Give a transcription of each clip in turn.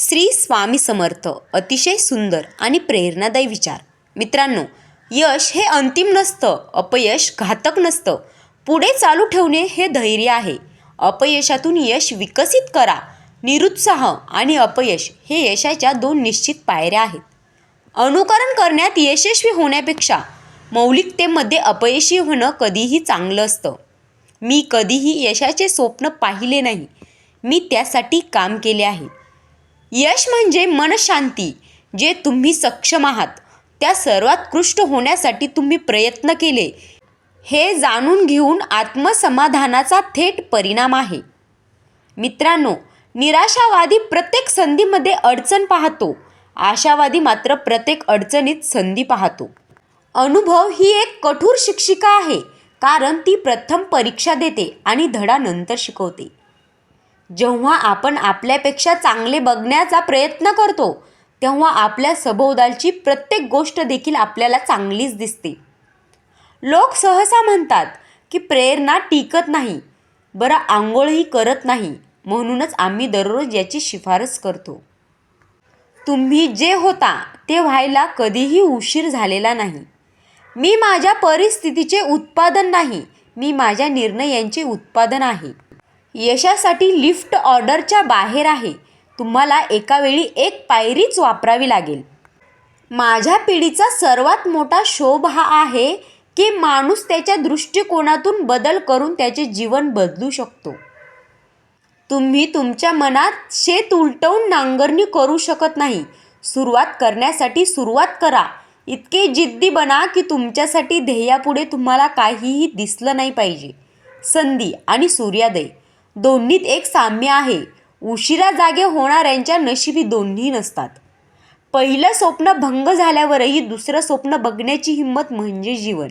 श्री स्वामी समर्थ अतिशय सुंदर आणि प्रेरणादायी विचार. मित्रांनो यश हे अंतिम नसतं अपयश घातक नसतं. पुढे चालू ठेवणे हे धैर्य आहे. अपयशातून यश विकसित करा. निरुत्साह आणि अपयश हे यशाच्या दोन निश्चित पायऱ्या आहेत. अनुकरण करण्यात यशस्वी होण्यापेक्षा मौलिकतेमध्ये अपयशी होणं कधीही चांगलं असतं. मी कधीही यशाचे स्वप्न पाहिले नाही. मी त्यासाठी काम केले आहे. यश म्हणजे मनशांती जे तुम्ही सक्षम आहात. त्या सर्वात्कृष्ट होण्यासाठी तुम्ही प्रयत्न केले. हे जाणून घेऊन आत्मसमाधानाचा थेट परिणाम आहे. मित्रांनो निराशावादी प्रत्येक संधीमध्ये अडचण पाहतो. आशावादी मात्र प्रत्येक अडचणीत संधी पाहतो. अनुभव ही एक कठोर शिक्षिका आहे कारण ती प्रथम परीक्षा देते आणि धडा नंतर शिकवते. जेव्हा आपण आपल्यापेक्षा चांगले बघण्याचा प्रयत्न करतो तेव्हा आपल्या सभोवतालची प्रत्येक गोष्ट देखील आपल्याला चांगलीच दिसते. लोक सहसा म्हणतात की प्रेरणा टिकत नाही बरं आंघोळही करत नाही म्हणूनच आम्ही दररोज याची शिफारस करतो. तुम्ही जे होता ते व्हायला कधीही उशीर झालेला नाही. मी माझ्या परिस्थितीचे उत्पादन नाही मी माझ्या निर्णयांचे उत्पादन आहे. यशासाठी लिफ्ट ऑर्डरच्या बाहेर आहे. तुम्हाला एकावेळी एक पायरीच वापरावी लागेल. माझ्या पिढीचा सर्वात मोठा शोभ हा आहे की माणूस त्याच्या दृष्टिकोनातून बदल करून त्याचे जीवन बदलू शकतो. तुम्ही तुमच्या मनात शेत उलटवून नांगरणी करू शकत नाही. सुरुवात करण्यासाठी सुरुवात करा. इतके जिद्दी बना की तुमच्यासाठी ध्येयापुढे तुम्हाला काहीही दिसलं नाही पाहिजे. संधी आणि सूर्योदय. दोन्हीत एक साम्य आहे. उशिरा जागे होणाऱ्यांच्या नशिबी दोन्ही नसतात. पहिलं स्वप्न भंग झाल्यावरही दुसरं स्वप्न बघण्याची हिंमत म्हणजे जीवन.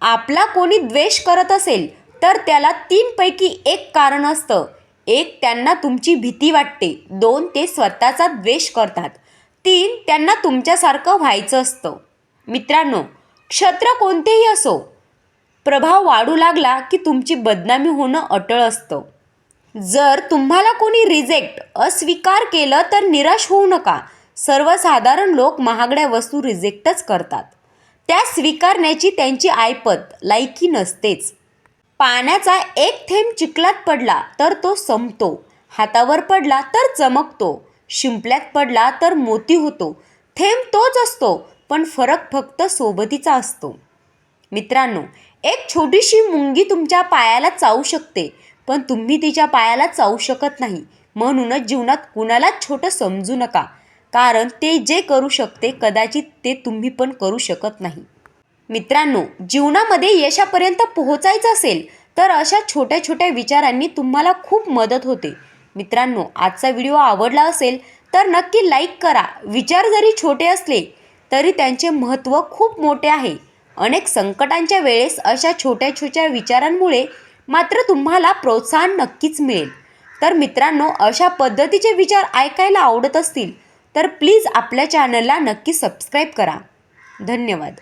आपला कोणी द्वेष करत असेल तर त्याला तीनपैकी एक कारण असतं. एक त्यांना तुमची भीती वाटते. दोन ते स्वतःचा द्वेष करतात. तीन त्यांना तुमच्यासारखं व्हायचं असतं. मित्रांनो क्षत्र कोणतेही असो प्रभाव वाढू लागला की तुमची बदनामी होणं अटळ असतं. जर तुम्हाला कोणी रिजेक्ट अस्वीकार केलं तर निराश होऊ नका. सर्वसाधारण लोक महागड्या वस्तू रिजेक्टच करतात. त्या स्वीकारण्याची त्यांची ऐपत लायकी नसतेच. पाण्याचा एक थेंब चिखलात पडला तर तो संपतो. हातावर पडला तर चमकतो. शिंपल्यात पडला तर मोती होतो. थेंब तोच असतो पण फरक फक्त सोबतीचा असतो. मित्रांनो एक छोटीशी मुंगी तुमच्या पायाला चावू शकते. पण तुम्ही तिच्या पायाला चावू शकत नाही. म्हणूनच जीवनात कुणालाच छोटं समजू नका. कारण ते जे करू शकते कदाचित ते तुम्ही पण करू शकत नाही. मित्रांनो जीवनामध्ये यशापर्यंत पोहोचायचं असेल तर अशा छोट्या छोट्या विचारांनी तुम्हाला खूप मदत होते. मित्रांनो आजचा व्हिडिओ आवडला असेल तर नक्की लाईक करा. विचार जरी छोटे असले तरी त्यांचे महत्त्व खूप मोठे आहे. अनेक संकटांच्या वेळेस अशा छोट्या छोट्या विचारांमुळे मात्र तुम्हाला प्रोत्साहन नक्कीच मिळेल. तर मित्रांनो अशा पद्धतीचे विचार ऐकायला आवडत असतील तर प्लीज आपल्या चॅनलला नक्की सबस्क्राईब करा. धन्यवाद.